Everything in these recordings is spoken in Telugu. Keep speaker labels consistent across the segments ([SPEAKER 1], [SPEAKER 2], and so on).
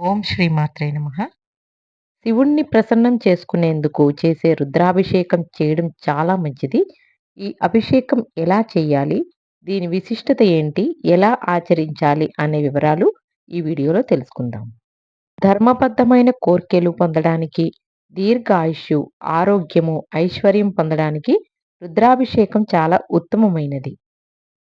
[SPEAKER 1] ఓం శ్రీ మాత్రే నమ. శివుణ్ణి ప్రసన్నం చేసుకునేందుకు చేసే రుద్రాభిషేకం చేయడం చాలా మంచిది. ఈ అభిషేకం ఎలా చేయాలి? దీని విశిష్టత ఏంటి? ఎలా ఆచరించాలి? అనే వివరాలు ఈ వీడియోలో తెలుసుకుందాం. ధర్మబద్ధమైన కోర్కెలు పొందడానికి దీర్ఘాయుష్యు ఆరోగ్యము ఐశ్వర్యం పొందడానికి రుద్రాభిషేకం చాలా ఉత్తమమైనది.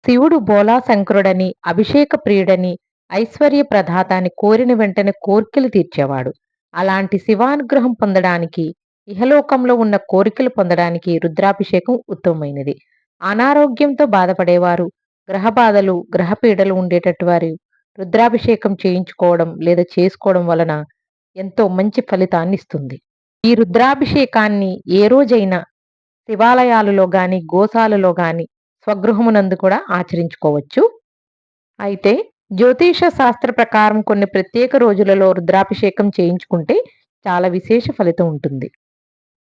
[SPEAKER 1] శివుడు బోలా శంకరుడని అభిషేక ప్రియుడని ఐశ్వర్య ప్రధాతాన్ని కోరిన వెంటనే కోర్కెలు తీర్చేవాడు. అలాంటి శివానుగ్రహం పొందడానికి ఇహలోకంలో ఉన్న కోరికలు పొందడానికి రుద్రాభిషేకం ఉత్తమమైనది. అనారోగ్యంతో బాధపడేవారు గ్రహ బాధలు గ్రహపీడలు ఉండేటట్టు వారు రుద్రాభిషేకం చేయించుకోవడం లేదా చేసుకోవడం వలన ఎంతో మంచి ఫలితాన్ని ఇస్తుంది. ఈ రుద్రాభిషేకాన్ని ఏ రోజైనా శివాలయాలలో గాని గోశాలలో గాని స్వగృహమునందు కూడా ఆచరించుకోవచ్చు. అయితే జ్యోతిష శాస్త్ర ప్రకారం కొన్ని ప్రత్యేక రోజులలో రుద్రాభిషేకం చేయించుకుంటే చాలా విశేష ఫలితం ఉంటుంది.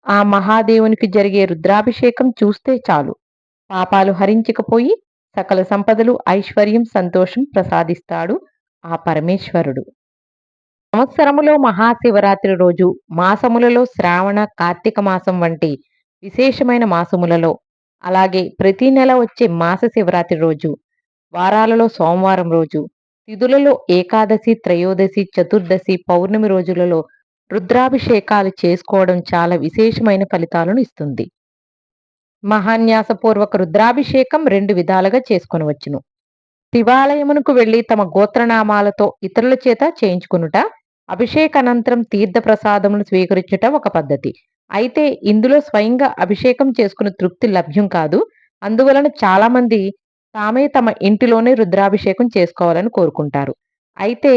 [SPEAKER 1] ఆ మహాదేవునికి జరిగే రుద్రాభిషేకం చూస్తే చాలు. పాపాలు హరించకపోయి సకల సంపదలు ఐశ్వర్యం సంతోషం ప్రసాదిస్తాడు ఆ పరమేశ్వరుడు. సంవత్సరములో మహాశివరాత్రి రోజు మాసములలో శ్రావణ కార్తీక మాసం వంటి విశేషమైన మాసములలో అలాగే ప్రతి నెల వచ్చే మాస శివరాత్రి రోజు వారాలలో సోమవారం రోజు తిథులలో ఏకాదశి త్రయోదశి చతుర్దశి పౌర్ణమి రోజులలో రుద్రాభిషేకాలు చేసుకోవడం చాలా విశేషమైన ఫలితాలను ఇస్తుంది. మహాన్యాసపూర్వక రుద్రాభిషేకం రెండు విధాలుగా చేసుకొనవచ్చును. శివాలయమునకు వెళ్ళి తమ గోత్రనామాలతో ఇతరుల చేత చేయించుకునుట అభిషేకానంతరం తీర్థ ప్రసాదమును స్వీకరించుట ఒక పద్ధతి. అయితే ఇందులో స్వయంగా అభిషేకం చేసుకున్న తృప్తి లభ్యం కాదు. అందువలన చాలామంది తామే తమ ఇంటిలోనే రుద్రాభిషేకం చేసుకోవాలని కోరుకుంటారు. అయితే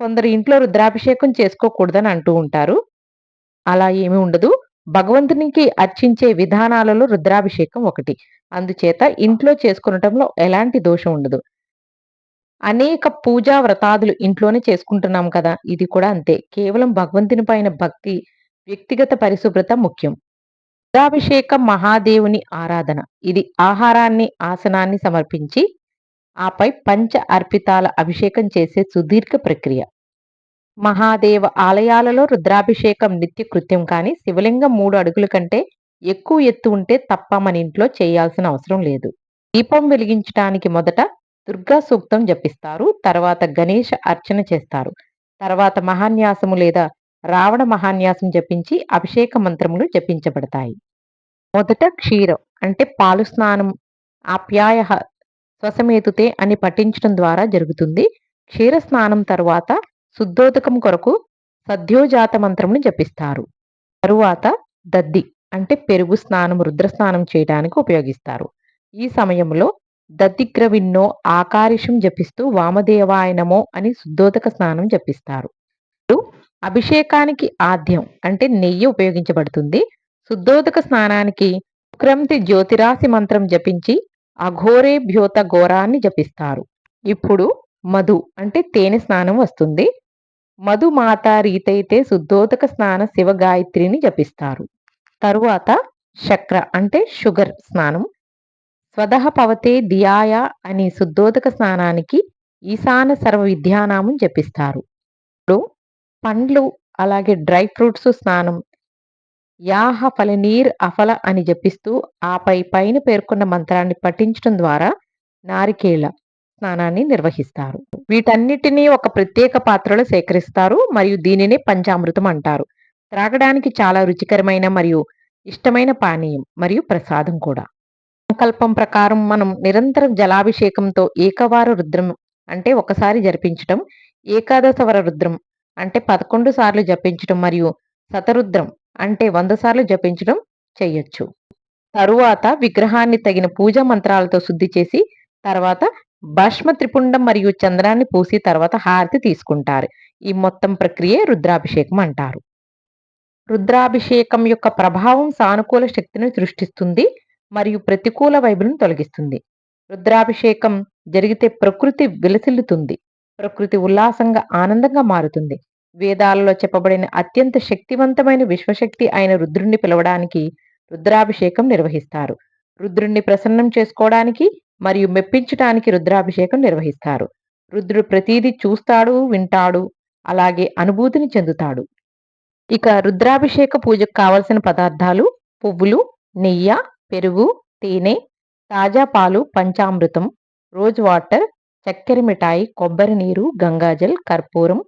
[SPEAKER 1] కొందరు ఇంట్లో రుద్రాభిషేకం చేసుకోకూడదని అంటూ ఉంటారు. అలా ఏమీ ఉండదు. భగవంతునికి అర్చించే విధానాలలో రుద్రాభిషేకం ఒకటి. అందుచేత ఇంట్లో చేసుకునటంలో ఎలాంటి దోషం ఉండదు. అనేక పూజా వ్రతాదులు ఇంట్లోనే చేసుకుంటున్నాం కదా! ఇది కూడా అంతే. కేవలం భగవంతుని పైన భక్తి వ్యక్తిగత పరిశుభ్రత ముఖ్యం. రుద్రాభిషేకం మహాదేవుని ఆరాధన. ఇది ఆహారాన్ని ఆసనాన్ని సమర్పించి ఆపై పంచ అర్పితాల అభిషేకం చేసే సుదీర్ఘ ప్రక్రియ. మహాదేవ ఆలయాలలో రుద్రాభిషేకం నిత్య కృత్యం కానీ శివలింగం మూడు అడుగుల కంటే ఎక్కువ ఎత్తు ఉంటే తప్ప మన ఇంట్లో చేయాల్సిన అవసరం లేదు. దీపం వెలిగించడానికి మొదట దుర్గా సూక్తం జపిస్తారు. తర్వాత గణేష అర్చన చేస్తారు. తర్వాత మహాన్యాసము లేదా రావణ మహాన్యాసం జపించి అభిషేక మంత్రములు జపించబడతాయి. మొదట క్షీరం అంటే పాలు స్నానం ఆప్యాయ శ్వసమేతుతే అని పఠించడం ద్వారా జరుగుతుంది. క్షీర స్నానం తరువాత శుద్ధోదకం కొరకు సద్యోజాత మంత్రమును జపిస్తారు. తరువాత దద్ది అంటే పెరుగు స్నానం రుద్ర స్నానం చేయడానికి ఉపయోగిస్తారు. ఈ సమయంలో దద్దిగ్రవిన్నో ఆకారిషం జపిస్తూ వామదేవాయనమో అని శుద్ధోదక స్నానం జపిస్తారు. అభిషేకానికి ఆద్యం అంటే నెయ్యి ఉపయోగించబడుతుంది. శుద్ధోదక స్నానానికి క్రంతి జ్యోతిరాశి మంత్రం జపించి అఘోరే భ్యోత ఘోరాన్ని జపిస్తారు. ఇప్పుడు మధు అంటే తేనె స్నానం వస్తుంది. మధు మాత రీతైతే శుద్ధోదక స్నాన శివ గాయత్రిని జపిస్తారు. తరువాత శక్ర అంటే షుగర్ స్నానం. స్వదహ పవతే దియాయ అని శుద్ధోదక స్నానానికి ఈశాన సర్వ విద్యానామం జపిస్తారు. ఇప్పుడు పండ్లు అలాగే డ్రై ఫ్రూట్స్ స్నానం. యాహ ఫలనీర్ అఫల అని జపిస్తూ ఆపై పైన పేర్కొన్న మంత్రాన్ని పఠించడం ద్వారా నారికేళ స్నానాన్ని నిర్వహిస్తారు. వీటన్నిటినీ ఒక ప్రత్యేక పాత్రలో సేకరిస్తారు మరియు దీనినే పంచామృతం అంటారు. త్రాగడానికి చాలా రుచికరమైన మరియు ఇష్టమైన పానీయం మరియు ప్రసాదం కూడా. సంకల్పం ప్రకారం మనం నిరంతరం జలాభిషేకంతో ఏకవార రుద్రం అంటే ఒకసారి జరిపించటం ఏకాదశవర రుద్రం అంటే పదకొండు సార్లు జపించటం మరియు శతరుద్రం అంటే వంద సార్లు జపించడం చెయ్యొచ్చు తరువాత విగ్రహాన్ని తగిన పూజా మంత్రాలతో శుద్ధి చేసి తర్వాత భస్మ త్రిపుండం మరియు చంద్రాన్ని పూసి తర్వాత హారతి తీసుకుంటారు. ఈ మొత్తం ప్రక్రియ రుద్రాభిషేకం అంటారు. రుద్రాభిషేకం యొక్క ప్రభావం సానుకూల శక్తిని సృష్టిస్తుంది మరియు ప్రతికూల వైబులను తొలగిస్తుంది. రుద్రాభిషేకం జరిగితే ప్రకృతి విలసిల్లుతుంది. ప్రకృతి ఉల్లాసంగా ఆనందంగా మారుతుంది. వేదాలలో చెప్పబడిన అత్యంత శక్తివంతమైన విశ్వశక్తి అయిన రుద్రుణ్ణి పిలవడానికి రుద్రాభిషేకం నిర్వహిస్తారు. రుద్రుణ్ణి ప్రసన్నం చేసుకోవడానికి మరియు మెప్పించటానికి రుద్రాభిషేకం నిర్వహిస్తారు. రుద్రుడు ప్రతీది చూస్తాడు వింటాడు అలాగే అనుభూతిని చెందుతాడు. ఇక రుద్రాభిషేక పూజకు కావలసిన పదార్థాలు పువ్వులు నెయ్య పెరుగు తేనె తాజా పాలు పంచామృతం రోజ్ వాటర్ చక్కెర మిఠాయి కొబ్బరి నీరు గంగాజల్ కర్పూరం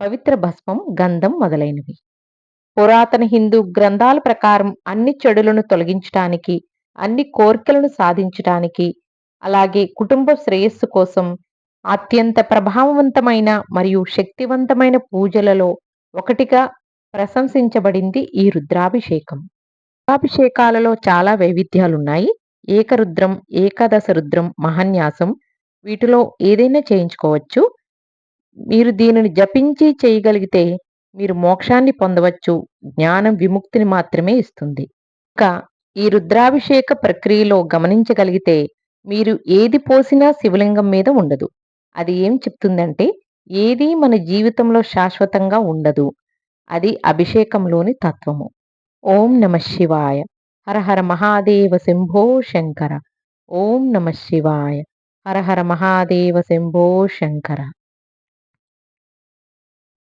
[SPEAKER 1] పవిత్ర భస్మం గంధం మొదలైనవి. పురాతన హిందూ గ్రంథాల ప్రకారం అన్ని చెడులను తొలగించటానికి అన్ని కోరికలను సాధించటానికి అలాగే కుటుంబ శ్రేయస్సు కోసం అత్యంత ప్రభావవంతమైన మరియు శక్తివంతమైన పూజలలో ఒకటిగా ప్రశంసించబడింది ఈ రుద్రాభిషేకం. రుద్రాభిషేకాలలో చాలా వైవిధ్యాలున్నాయి. ఏకరుద్రం ఏకాదశ రుద్రం మహాన్యాసం వీటిలో ఏదైనా చేయించుకోవచ్చు. మీరు దీనిని జపించి చేయగలిగితే మీరు మోక్షాన్ని పొందవచ్చు. జ్ఞానం విముక్తిని మాత్రమే ఇస్తుంది. ఇంకా ఈ రుద్రాభిషేక ప్రక్రియలో గమనించగలిగితే మీరు ఏది పోసినా శివలింగం మీద ఉండదు. అది ఏం చెప్తుందంటే ఏది మన జీవితంలో శాశ్వతంగా ఉండదు. అది అభిషేకంలోని తత్వము. ఓం నమ శివాయ. హర హర మహాదేవ శంభో శంకర. ఓం నమ శివాయ. హర హర మహాదేవ శంభో శంకర.